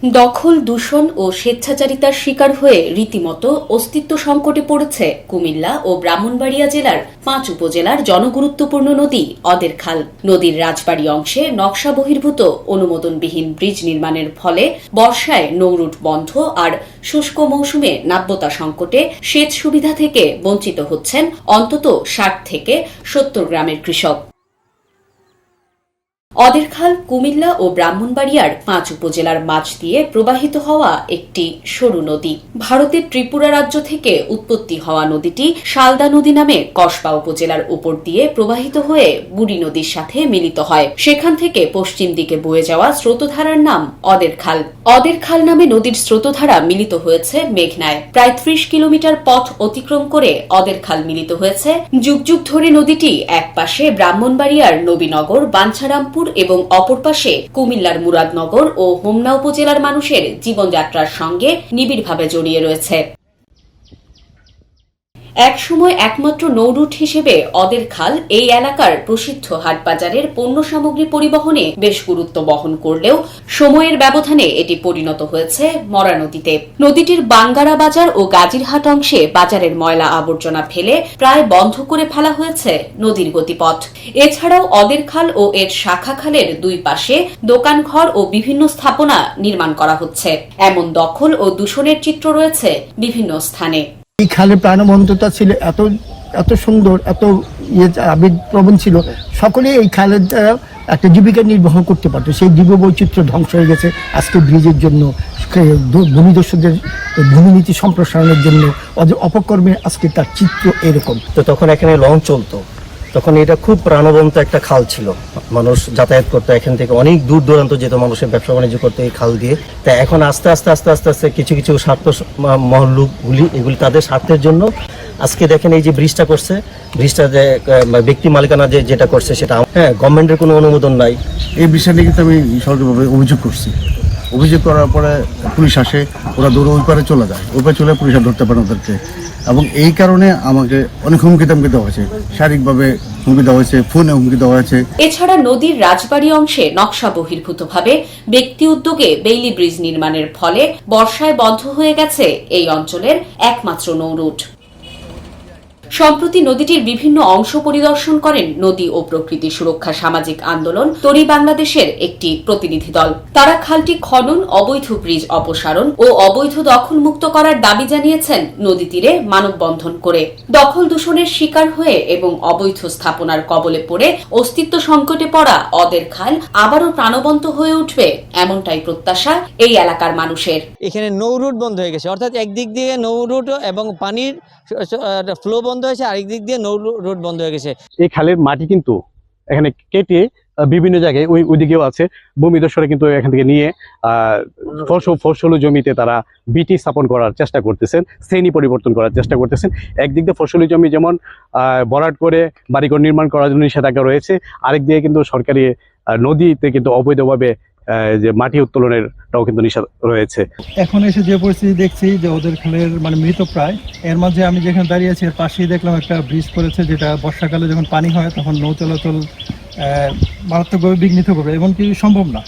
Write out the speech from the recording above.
দখল, দূষণ ও স্বেচ্ছাচারিতার শিকার হয়ে রীতিমতো অস্তিত্ব সংকটে পড়েছে কুমিল্লা ও ব্রাহ্মণবাড়িয়া জেলার পাঁচ উপজেলার জনগুরুত্বপূর্ণ নদী অদের খাল। নদীর রাজবাড়ী অংশে নকশা বহির্ভূত অনুমোদনবিহীন ব্রিজ নির্মাণের ফলে বর্ষায় নৌরুট বন্ধ আর শুষ্ক মৌসুমে নাব্যতা সংকটে সেচ সুবিধা থেকে বঞ্চিত হচ্ছেন অন্তত ষাট থেকে সত্তর গ্রামের কৃষক। অদেরখাল, কুমিল্লা ও ব্রাহ্মণবাড়িয়ার পাঁচ উপজেলার মাঝ দিয়ে প্রবাহিত হওয়া একটি সরু নদী। ভারতের ত্রিপুরা রাজ্য থেকে উৎপত্তি হওয়া নদীটি শালদা নদী নামে কসবা উপজেলার উপর দিয়ে প্রবাহিত হয়ে বুড়ি নদীর সাথে মিলিত হয়। সেখান থেকে পশ্চিম দিকে বয়ে যাওয়া স্রোতধারার নাম অদেরখাল। অদেরখাল নামে নদীর স্রোতধারা মিলিত হয়েছে মেঘনায়। প্রায় ত্রিশ কিলোমিটার পথ অতিক্রম করে অদেরখাল মিলিত হয়েছে। যুগ যুগ ধরে নদীটি এক পাশে ব্রাহ্মণবাড়িয়ার নবীনগর, বাঞ্ছারামপুর এবং অপর পাশে কুমিল্লার মুরাদনগর ও হোমনা উপজেলার মানুষের জীবনযাত্রার সঙ্গে নিবিড়ভাবে জড়িয়ে রয়েছে। একসময় একমাত্র নৌরুট হিসেবে অদের খাল এই এলাকার প্রসিদ্ধ হাটবাজারের পণ্য সামগ্রী পরিবহনে বেশ গুরুত্ব বহন করলেও সময়ের ব্যবধানে এটি পরিণত হয়েছে মরা নদীতে। নদীটির বাঙ্গারা বাজার ও গাজীরহাট অংশে বাজারের ময়লা আবর্জনা ফেলে প্রায় বন্ধ করে ফেলা হয়েছে নদীর গতিপথ। এছাড়াও অদের খাল ও এর শাখা খালের দুই পাশে দোকানঘর ও বিভিন্ন স্থাপনা নির্মাণ করা হচ্ছে। এমন দখল ও দূষণের চিত্র রয়েছে বিভিন্ন স্থানে। এই খালের প্রাণবন্ততা ছিল, এত এত সুন্দর, এত ইয়ে আবেগপ্রবণ ছিল সকলে এই খালের দ্বারা একটা জীবিকা নির্বাহ করতে পারতো। সেই জীব বৈচিত্র্য ধ্বংস হয়ে গেছে আজকে ব্রিজের জন্য ভূমিদস্যদের ভূমিনীতি সম্প্রসারণের জন্য। অপকর্মে আজকে তার চিত্র এরকম। তো তখন এখানে লঞ্চ চলতো। তখন এটা খুব প্রাণবন্ত একটা খাল ছিল। মানুষ যাতায়াত করতো, এখান থেকে অনেক দূর দূরান্ত যেত মানুষের ব্যবসা বাণিজ্য করতে এই খাল দিয়ে। তা এখন আস্তে আস্তে আস্তে আস্তে আস্তে কিছু কিছু স্বার্থ মহল্লুকগুলি এগুলি তাদের স্বার্থের জন্য। আজকে দেখেন এই যে ব্রিজটা করছে, ব্রিজটা যে ব্যক্তি মালিকানা যে, যেটা করছে সেটা হ্যাঁ গভর্নমেন্টের কোনো অনুমোদন নাই। এই বিষয় নিয়ে কিন্তু আমি সরকারিভাবে অভিযোগ করছি। অভিযোগ করার পরে পুলিশ আসে, ওরা দৌড়ে ওই পারে চলে যায়। ওই পারে চলে পুলিশ আর ধরতে পারে ওদেরকে। এবং এই কারণে আমাকে অনেক হুমকি দামকি দেওয়া হয়েছে। শারীরিকভাবে হুমকি দেওয়া হয়েছে, ফোনে হুমকি দেওয়া হয়েছে। এছাড়া নদীর রাজবাড়ি অংশে নকশা বহির্ভূতভাবে ব্যক্তি উদ্যোগে বেইলি ব্রিজ নির্মাণের ফলে বর্ষায় বন্ধ হয়ে গেছে এই অঞ্চলের একমাত্র নৌরুট সম্প্রতি নদীটির বিভিন্ন অংশ পরিদর্শন করেন নদী ও প্রকৃতি সুরক্ষা সামাজিক আন্দোলন তরি বাংলাদেশের একটি প্রতিনিধি দল। তারা খালটি খনন, অবৈধ ব্রিজ অপসারণ ও অবৈধ দখলমুক্ত করার দাবি জানিয়েছেন নদী তীরে মানববন্ধন করে। দখল দূষণের শিকার হয়ে এবং অবৈধ স্থাপনার কবলে পড়ে অস্তিত্ব সংকটে পড়া অদের খাল আবারও প্রাণবন্ত হয়ে উঠবে এমনটাই প্রত্যাশা এই এলাকার মানুষের। এখানে নৌ রুট বন্ধ হয়ে গেছে। অর্থাৎ একদিক দিয়ে নৌ রুট এবং পানির ফ্লো বন্ধ হয়েছে, আরেক দিক দিয়ে নৌ রুট বন্ধ হয়ে গেছে। এই খালের মাটি কিন্তু এখানে কেটে বিভিন্ন জায়গায় ওই ওইদিকেও আছে। ভূমিদস্যরা কিন্তু এখান থেকে নিয়ে ফসল ফসল জমিতে তারা বিটি স্থাপন করার চেষ্টা করতেছেন, শ্রেণি পরিবর্তন করার চেষ্টা করতেছেন। একদিক দিয়ে ফসলি জমি যেমন ভরাট করে বাড়িঘর নির্মাণ করার জন্য নিষেধাজ্ঞা রয়েছে, আরেক দিকে কিন্তু সরকারি নদীতে কিন্তু অবৈধভাবে যে মাটি উত্তোলনেরটাও কিন্তু নিষেধ রয়েছে। এখন এসে যে পরিস্থিতি দেখছি যে ওদের খালের মানে মৃত প্রায়, এর মাঝে আমি যেখানে দাঁড়িয়ে আছি, এর পাশেই দেখলাম একটা ব্রিজ করেছে যেটা বর্ষাকালে যখন পানি হয় তখন নৌ চলাচল মারাত্মকভাবে বিঘ্নিত করবে, এমনকি সম্ভব না।